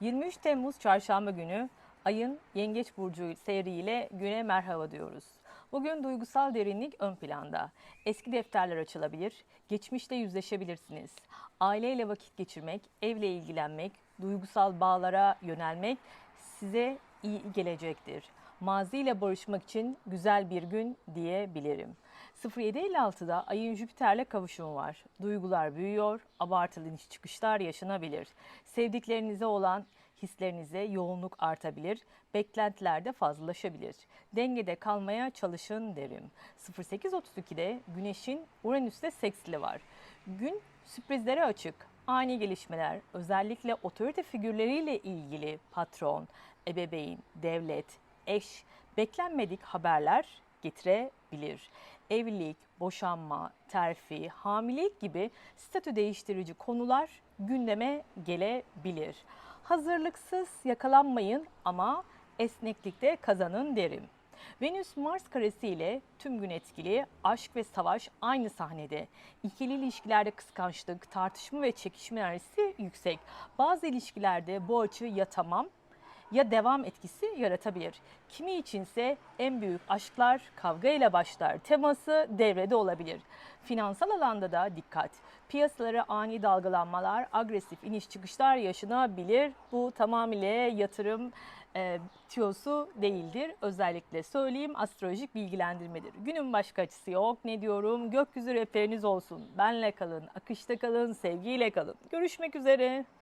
23 Temmuz Çarşamba günü ayın Yengeç Burcu seyriyle güne merhaba diyoruz. Bugün duygusal derinlik ön planda. Eski defterler açılabilir, geçmişte yüzleşebilirsiniz. Aileyle vakit geçirmek, evle ilgilenmek, duygusal bağlara yönelmek size iyi gelecektir. Maziyle barışmak için güzel bir gün diyebilirim. 0756'da ayın Jüpiter'le kavuşumu var. Duygular büyüyor, abartılı iniş çıkışlar yaşanabilir. Sevdiklerinize olan hislerinize yoğunluk artabilir, beklentiler de fazlalaşabilir. Dengede kalmaya çalışın derim. 08.32'de Güneş'in Uranüs'te seksili var. Gün sürprizlere açık. Ani gelişmeler, özellikle otorite figürleriyle ilgili patron, ebeveyn, devlet, eş, beklenmedik haberler getirebilir. Evlilik, boşanma, terfi, hamilelik gibi statü değiştirici konular gündeme gelebilir. Hazırlıksız yakalanmayın ama esneklikte kazanın derim. Venüs Mars karesi ile tüm gün etkili aşk ve savaş aynı sahnede. İkili ilişkilerde kıskançlık, tartışma ve çekişme enerjisi yüksek. Bazı ilişkilerde bu açı ya tamam ya devam etkisi yaratabilir. Kimi içinse en büyük aşklar kavga ile başlar teması devrede olabilir. Finansal alanda da dikkat. Piyasalara ani dalgalanmalar, agresif iniş çıkışlar yaşanabilir. Bu tamamıyla yatırım e, tiyosu değildir. Özellikle söyleyeyim astrolojik bilgilendirmedir. Günün başka açısı yok. Ne diyorum? Gökyüzü rehberiniz olsun. Benle kalın, akışta kalın, sevgiyle kalın. Görüşmek üzere.